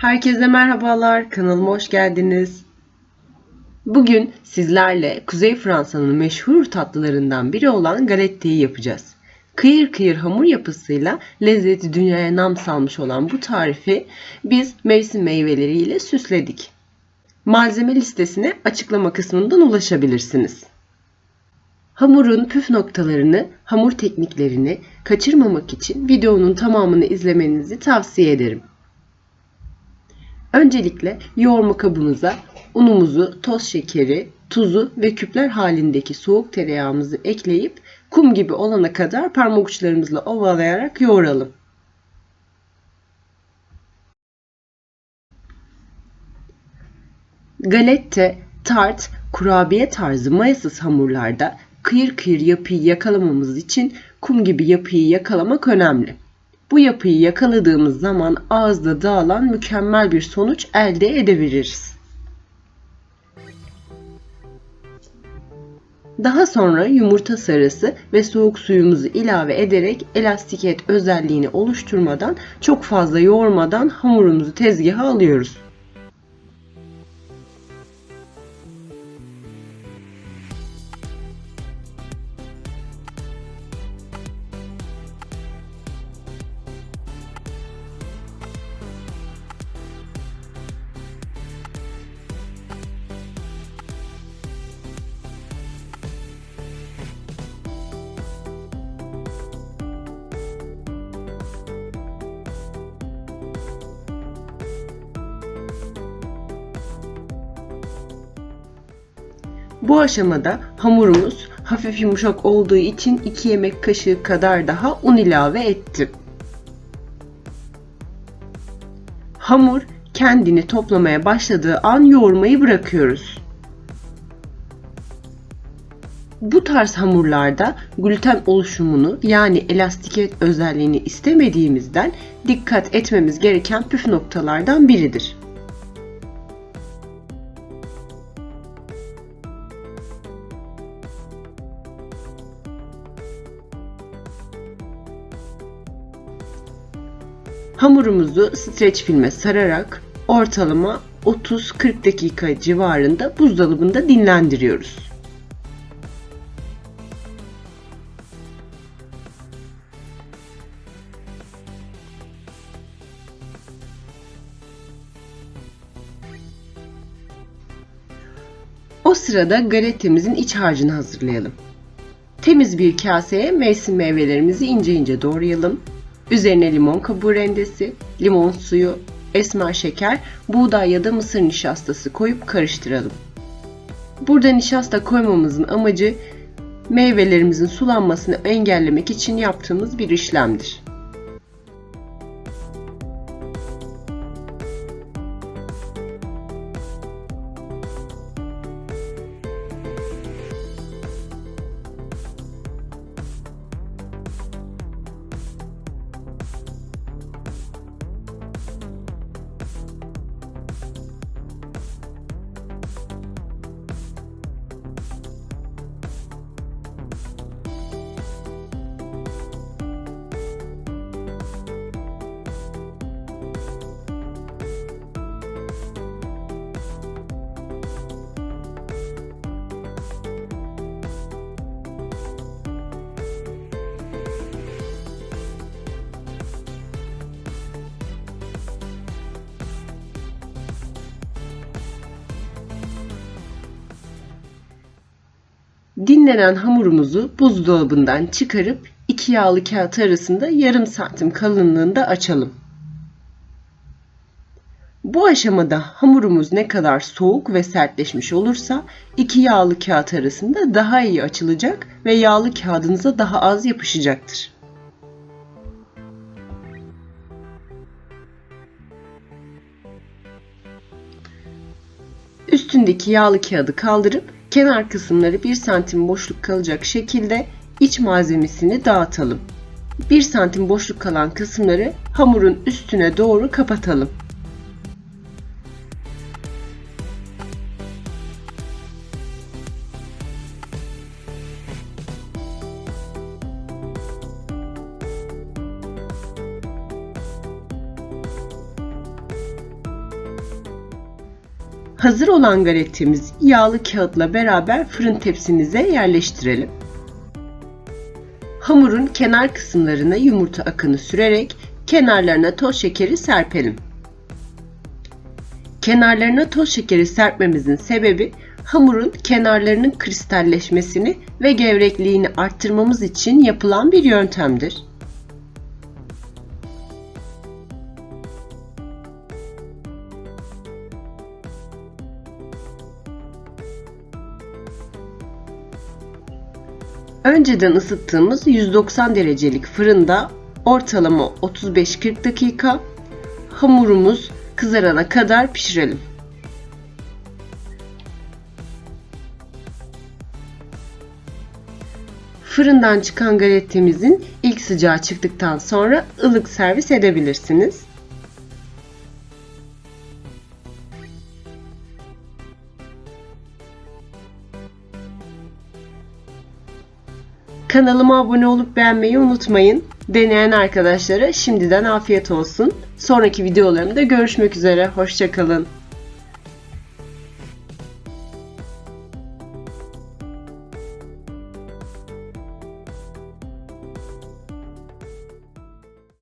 Herkese merhabalar, kanalıma hoş geldiniz. Bugün sizlerle Kuzey Fransa'nın meşhur tatlılarından biri olan galetteyi yapacağız. Kıyır kıyır hamur yapısıyla lezzeti dünyaya nam salmış olan bu tarifi biz mevsim meyveleriyle süsledik. Malzeme listesine açıklama kısmından ulaşabilirsiniz. Hamurun püf noktalarını, hamur tekniklerini kaçırmamak için videonun tamamını izlemenizi tavsiye ederim. Öncelikle yoğurma kabımıza unumuzu, toz şekeri, tuzu ve küpler halindeki soğuk tereyağımızı ekleyip kum gibi olana kadar parmak uçlarımızla ovalayarak yoğuralım. Galette, tart, kurabiye tarzı mayasız hamurlarda kıyır kıyır yapıyı yakalamamız için kum gibi yapıyı yakalamak önemli. Bu yapıyı yakaladığımız zaman ağızda dağılan mükemmel bir sonuç elde edebiliriz. Daha sonra yumurta sarısı ve soğuk suyumuzu ilave ederek elastiket özelliğini oluşturmadan çok fazla yoğurmadan hamurumuzu tezgaha alıyoruz. Bu aşamada hamurumuz hafif yumuşak olduğu için 2 yemek kaşığı kadar daha un ilave ettim. Hamur kendini toplamaya başladığı an yoğurmayı bırakıyoruz. Bu tarz hamurlarda gluten oluşumunu yani elastiket özelliğini istemediğimizden dikkat etmemiz gereken püf noktalardan biridir. Hamurumuzu streç filme sararak ortalama 30-40 dakika civarında buzdolabında dinlendiriyoruz. O sırada galetemizin iç harcını hazırlayalım. Temiz bir kaseye mevsim meyvelerimizi ince ince doğrayalım. Üzerine limon kabuğu rendesi, limon suyu, esmer şeker, buğday ya da mısır nişastası koyup karıştıralım. Burada nişasta koymamızın amacı meyvelerimizin sulanmasını engellemek için yaptığımız bir işlemdir. Dinlenen hamurumuzu buzdolabından çıkarıp iki yağlı kağıt arasında yarım santim kalınlığında açalım. Bu aşamada hamurumuz ne kadar soğuk ve sertleşmiş olursa iki yağlı kağıt arasında daha iyi açılacak ve yağlı kağıdınıza daha az yapışacaktır. Üstündeki yağlı kağıdı kaldırıp kenar kısımları 1 santim boşluk kalacak şekilde iç malzemesini dağıtalım. 1 santim boşluk kalan kısımları hamurun üstüne doğru kapatalım. Hazır olan galettemizi yağlı kağıtla beraber fırın tepsimize yerleştirelim. Hamurun kenar kısımlarına yumurta akını sürerek kenarlarına toz şekeri serpelim. Kenarlarına toz şekeri serpmemizin sebebi hamurun kenarlarının kristalleşmesini ve gevrekliğini arttırmamız için yapılan bir yöntemdir. Önceden ısıttığımız 190 derecelik fırında ortalama 35-40 dakika hamurumuz kızarana kadar pişirelim. Fırından çıkan galetemizin ilk sıcağı çıktıktan sonra ılık servis edebilirsiniz. Kanalıma abone olup beğenmeyi unutmayın. Deneyen arkadaşlara şimdiden afiyet olsun. Sonraki videolarımda görüşmek üzere. Hoşçakalın.